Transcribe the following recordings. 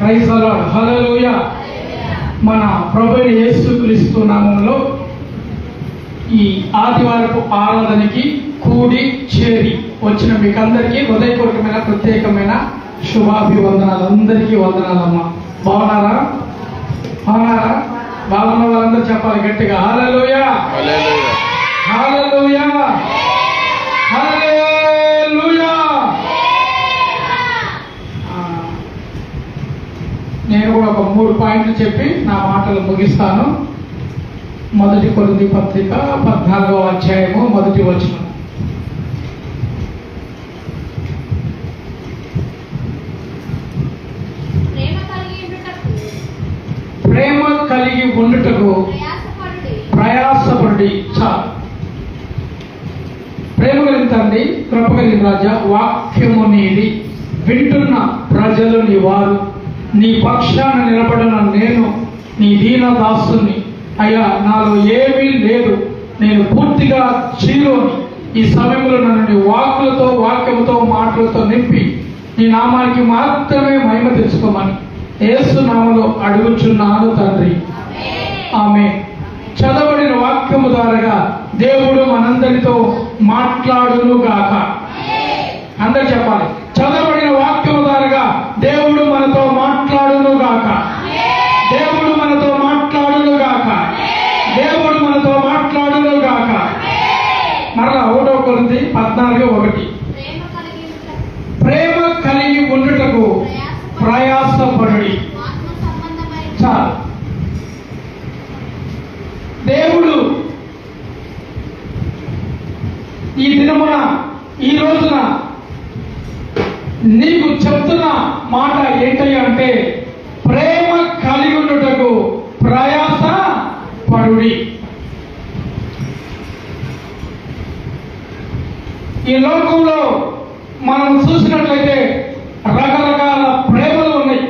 హలోయ మన ప్రభు యేసు క్రీస్తు నామంలో ఈ ఆదివారపు ఆరాధనకి కూడి చేరి వచ్చిన మీకు అందరికీ హృదయపూర్వకమైన ప్రత్యేకమైన శుభాభివందనాలు. అందరికీ వందనాలమ్మా. బాగున్నారా? బాగున్నారా? బాగున్న వాళ్ళందరూ చెప్పాలి గట్టిగా. హాలలోయ హాలలోయ హాలలోయ నేను కూడా ఒక మూడు పాయింట్లు చెప్పి నా మాటలు ముగిస్తాను. మొదటి కొరింది పత్రిక పద్నాలుగవ అధ్యాయము మొదటి వచనం. ప్రేమ కలిగి ఉండుటకు ప్రయాసపడి చాలు ప్రేమ కలిగిన తండ్రి కృప కలిగిన రాజా వాక్యము నీది వింటున్న ప్రజలు నీ వారు నీ పక్షాన నిలబడిన నేను నీ దీన దాసుని అయ్యా నాలో ఏమీ లేదు. నేను పూర్తిగా చీలోని. ఈ సమయంలో నన్ను నీ వాక్కులతో వాక్యముతో మాటలతో నింపి నీ నామానికి మాత్రమే మహిమ తెచ్చుకోమని ఏసు నామలో అడుగుచున్నాను తండ్రి. ఆమె చదవడిన వాక్యము ద్వారాగా దేవుడు మనందరితో మాట్లాడును గాక అందరు చెప్పాలి. చదవడిన వాక్యము ద్వారాగా దేవుడు మనతో మాట్లాడును గాక దేవుడు మనతో మాట్లాడును గాక దేవుడు మనతో మాట్లాడును గాక మరలా ఒకటో కొరింది పద్నాలుగు ఒకటి. ప్రేమ కలిగి ఉండుటకు ప్రయాసపడి. చాలు దేవుడు ఈ దినమున ఈ రోజున నీకు చెప్తున్న మాట ఏంటయ్యా అంటే ప్రేమ కలిగి ఉండుటకు ప్రయాస పడుడి ఈ లోకంలో మనం చూసినట్లయితే రకరకాల ప్రేమలు ఉన్నాయి.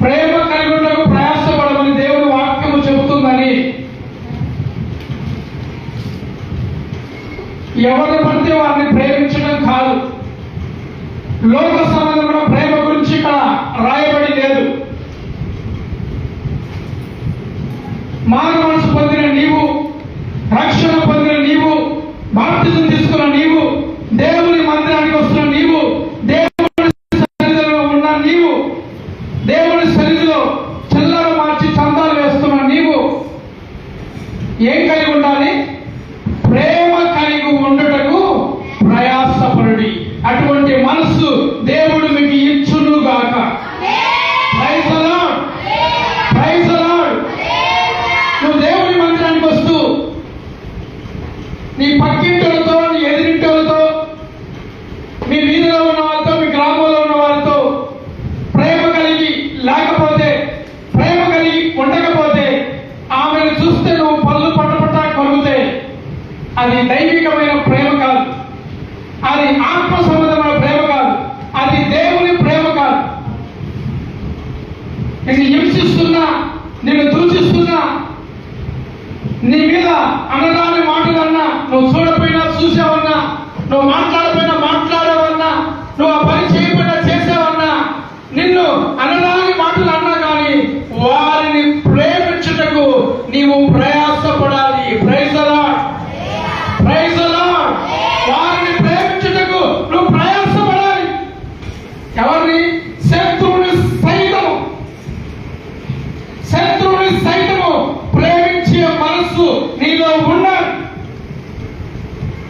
ప్రేమ కలిగి ప్రయాసపడమని దేవుని వాక్యము చెబుతుందని ఎవరిని పడితే వారిని ప్రేమించడం కాదు. లోక సంబంధమైన ప్రేమ గురించి ఇక్కడ రాయబడి లేదు మానవ మనసు పొందిన నీవు రక్షణ పొందిన నీవు బాప్తిజం తీసుకున్న నీవు దేవుని మందిరానికి వస్తున్న నీవు దేవుని సన్నిధిలో ఉన్న నీవు దేవుని సన్నిధిలో చిల్లర మార్చి చందాలు వేస్తున్న నీవు ఏం కలిగి ఉండాలి ప్రేమ కలిగి ఉండుటకు ప్రయాసపరుడి అటువంటి మనస్సు దేవుడు మీకు ఇచ్చును గాక Praise the Lord. Praise the Lord. నువ్వు దేవుని మందిరానికి వస్తూ నీ పక్కింటిలతో నీ ఎదిరింటిలతో మీ వీధిలో ఉన్న వాళ్ళతో మీ గ్రామంలో ఉన్న వాళ్ళతో ప్రేమ కలిగి లేకపోతే ప్రేమ కలిగి ఉండకపోతే ఆమెను చూస్తే నువ్వు పళ్ళు పట్టపట్ట కలుగుతే అది దైవికమైన ప్రేమ కాదు అది ఆత్మ సంబంధమైన ప్రేమ కాదు అది దేవుని ప్రేమ కాదు నిన్ను హింసిస్తున్నా నిన్ను దూషిస్తున్నా నీ మీద అనరాని మాటలన్నా నువ్వు చూడపోయినా చూసావన్నా నువ్వు మాట్లాడపోయినా మాట్లాడవన్నా నువ్వు ఆ పని చేయకుండా చేసావన్నా నిన్ను అనరాని మాటలు అన్నా కానీ వారిని ప్రేమించుటకు నీవు ప్రయాసపడాలి ప్రైజ్ ప్రైజ్ వారిని ప్రేమించుటకు నువ్వు ప్రయాసపడాలి ఎవరిని శత్రువుని సైతము శత్రువుని సైతము ప్రేమించే మనస్సు నీలో ఉండాలి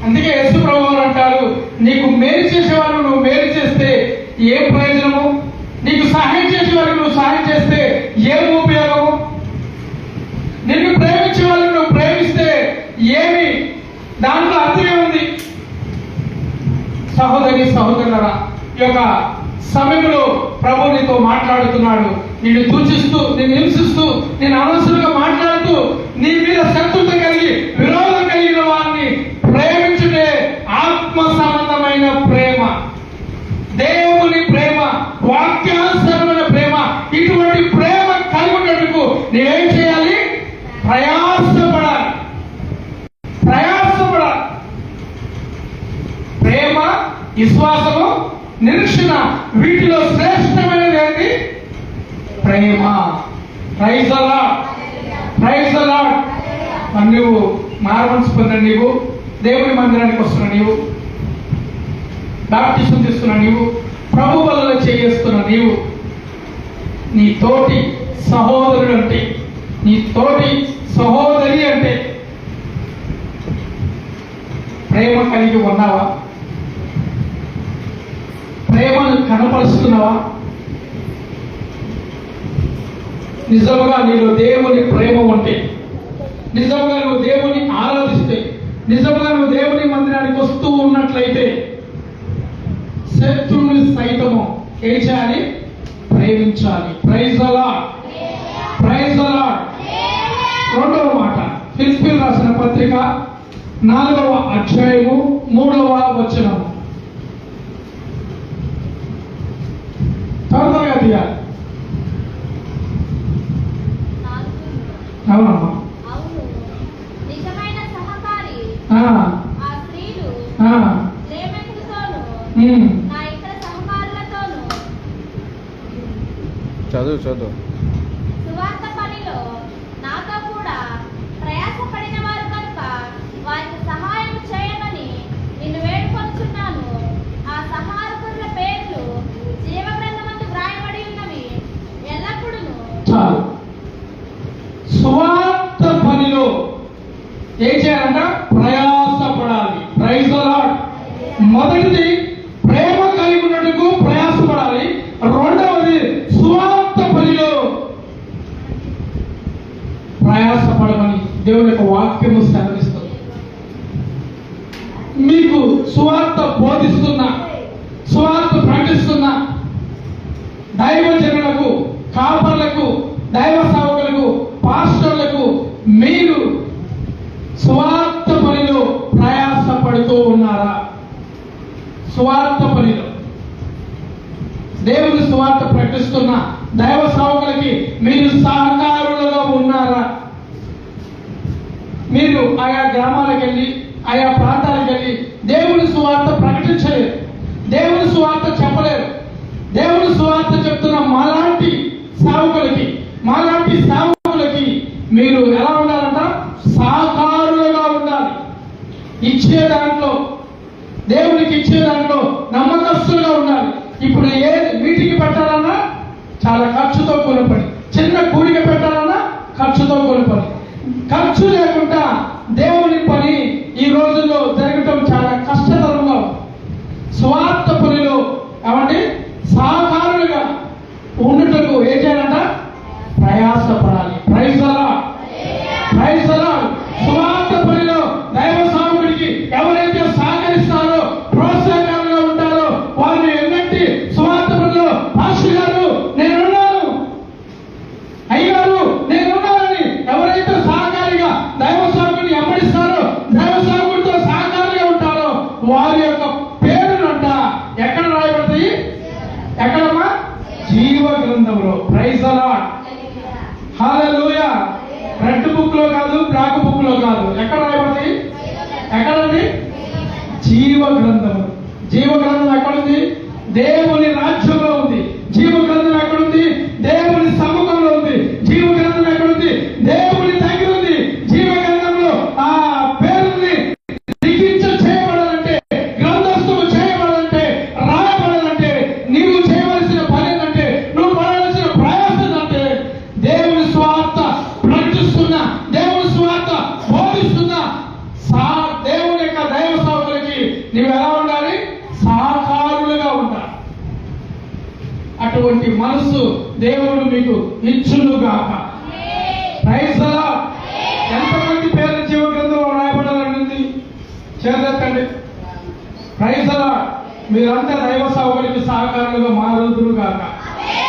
అందుకే యేసు ప్రభు అంటారు నీకు మేలు చేసేవారు నువ్వు మేలు చేస్తే ఏ ప్రయోజనము? నీకు సహాయం చేసేవారికి నువ్వు సహాయం చేస్తే ఏమి ఉపయోగము? నిన్ను ప్రేమించే వాళ్ళు నువ్వు ప్రేమిస్తే ఏమి? దాంట్లో అర్థమే ఉంది సహోదరి సహోదరులరా ఈ యొక్క సమయంలో ప్రభు నీతో మాట్లాడుతున్నాడు. నిన్ను దూషిస్తూ నిన్ను హింసిస్తూ నేను అనవసరంగా మాట్లాడుతూ నీ మీద శత్రుత కలిగి విరోధం కలిగిన వారిని ప్రేమించుటే ఆత్మ సంబంధమైన ప్రేమ దేవుని ప్రేమ వాక్యానుసరమైన ప్రేమ ఇటువంటి ప్రేమ నేనేం చేయాలి? ప్రయాసపడాలి. ప్రయాసపడాలి. ప్రేమ విశ్వాసము నిరీక్షణ వీటిలో శ్రేష్టమైనది ఏంటి ప్రేమ. ప్రైజ్ అలా ప్రైజ్ అలా మరి నువ్వు మార్మన్స్ పొందిన నీవు దేవుని మందిరానికి వస్తున్న నీవు బాప్టిజం తీసుకున్న నీవు ప్రభు వల్ల చేస్తున్న నీవు నీ తోటి సహోదరుడు అంటే నీ తోటి సహోదరి అంటే ప్రేమ కలిగి ఉన్నావా? ప్రేమను కనపరుస్తున్నావా? నిజంగా నీలో దేవుని ప్రేమ ఉంటే నిజంగా నువ్వు దేవుని ఆరాధిస్తే నిజంగా నువ్వు దేవుని మందిరానికి వస్తూ ఉన్నట్లయితే శత్రువుని సైతము ఏం చేయాలి? ప్రేమించాలి. ప్రైజ్ అలా ప్రైజ్ రెండవ మాట. ఫిలిపిన్ రాసిన పత్రిక నాలుగవ అధ్యాయము మూడవ వచనం తొందరగా తీయాలి. అవునమ్మా చదువు నిజమైన సహకారి ఆ, ఆ స్త్రీలు ఆ, ప్రేమికులతోనూ ఉమ్. నా ఇతర సహకారులతోనూ చదువు చదువు సువార్త పనిలో నాతో కూడా ప్రయాసపడిన వారు కనుక వారికి సహాయం చేయమని నిన్ను వేడుకొనుచున్నాను ఆ సహాయకుల పేర్లు జీవగ్రంథమందు వ్రాయబడి ఉన్నవి ఎల్లప్పుడూ చాలు సువార్త పనిలో ఏం చేయాలంట ప్రయాసపడాలి ప్రైజ్ అలాడ్ మొదటిది ప్రేమ కలిగి ఉన్నట్టుకు ప్రయాసపడాలి రెండవది సువార్త పనిలో ప్రయాసపడమని దేవుని యొక్క వాక్యము సెలవిస్తుంది. మీకు సువార్త బోధిస్తున్నా సువార్త ప్రకటిస్తున్నా దైవజనులకు కాపర్లకు దైవ సేవకులకు పాస్టర్లకు మీరు స్వార్థ పనిలో ప్రయాసపడుతూ ఉన్నారా? స్వార్థ పనిలో. దేవుని స్వార్థ ప్రకటిస్తున్నా దైవ సేవకులకి మీరు సహకారులుగా ఉన్నారా మీరు ఆయా గ్రామాలకు వెళ్ళి ఆయా ప్రాంతాలకు వెళ్ళి దేవుని సువార్త ప్రకటించలేరు దేవుని సువార్త చెప్పలేరు దేవుని సువార్త చెప్తున్న మాలాంటి సేవకులకి మాలాంటి సేవకులకి మీరు ఎలా ఉండాలంట సహకారులుగా ఉండాలి ఇచ్చే దాంట్లో దేవునికి ఇచ్చే దాంట్లో నమ్మకస్తులుగా ఉండాలి ఇప్పుడు ఏ మీటింగ్ పెట్టాలన్నా చాలా ఖర్చుతో కూలపడి చిన్న కూడిక పెట్టాలన్నా ఖర్చుతో కూలపడి ఖర్చు లేకుండా దేవుని పని ఈ రోజు జరగటం చాలా కష్టతరంగా ఉంది స్వార్థ పనిలో ఏమంటే సహకారులుగా ఉండుటకు ఏం చేయాలంట ప్రయాసపడాలి ప్రైజ్ అలా ప్రైజ్ అలా స్వార్థ పనిలో దైవ సాముడికి ఎవరైతే సహకరిస్తారో ప్రోత్సాహకరంగా ఉంటారో వారిని ఎన్నట్టి స్వార్థ పనిలో పాస్టర్ గారు నేనున్నాను అయ్యారు నేనున్నానని ఎవరైతే సహకారిగా దైవ సాగుని వెంబడిస్తారో దైవ సాగుడితో సహకారిగా ఉంటారో వారి యొక్క పేరునంట ఎక్కడ రాయబడతాయి ఎక్కడమ్మా జీవ గ్రంథంలో ప్రైజ్ అలా హాలూయా రెడ్ బుక్లో కాదు బ్లాక్ బుక్లో కాదు ఎక్కడ రాయబడతాయి ఎక్కడండి జీవ గ్రంథము జీవ గ్రంథం ఎక్కడుంది? దేవుని రాజ్యంలో ఉంది. జీవ గ్రంథం ఎక్కడుంది దేవుని సముఖంలో ఉంది జీవ గ్రంథం ఎక్కడుంది దేవుని దగ్గర ఉంది జీవ గ్రంథంలో ఆ పేరుని లిఖించ చేయబడాలంటే గ్రంథస్థము చేయబడాలంటే రాయబడాలంటే నీవు చేయవలసిన పని ఏంటంటే నువ్వు పడాల్సిన ప్రయాసం ఏంటంటే దేవుని స్వార్థ ప్రకటిస్తున్న దేవుని స్వార్థ బోధిస్తున్న సా దేవుని యొక్క దైవ సేవకులకి నీవు ఎలా ఉండాలి సహకారులుగా ఉండాలి అటువంటి మనసు దేవుడు మీకు ఇచ్చునుగాక ప్రైజ్ అలా ఎంతమంది పేర్ల జీవ గ్రంథంలో రాయబడాలని ఉంది చేరెత్తండి రైతుల మీరంతా దైవ సేవకులకి సహకారులుగా మారుదురు కాక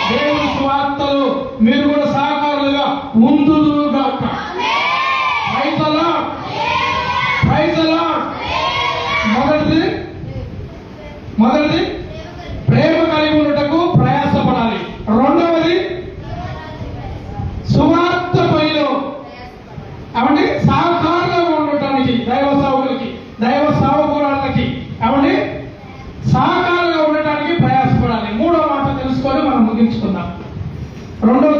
దేవుని స్వార్థలు మీరు కూడా సహకారులుగా ఉందురు కాక మొదటిది మొదటిది ప్రేమ కలిగి ఉండటకు ప్రయాసపడాలి రెండవది సువార్త పనిలో అవండి సహకారంగా ఉండటానికి దైవ సేవకులకి దైవ సేవకురాళ్ళకి అవండి సా రెండవ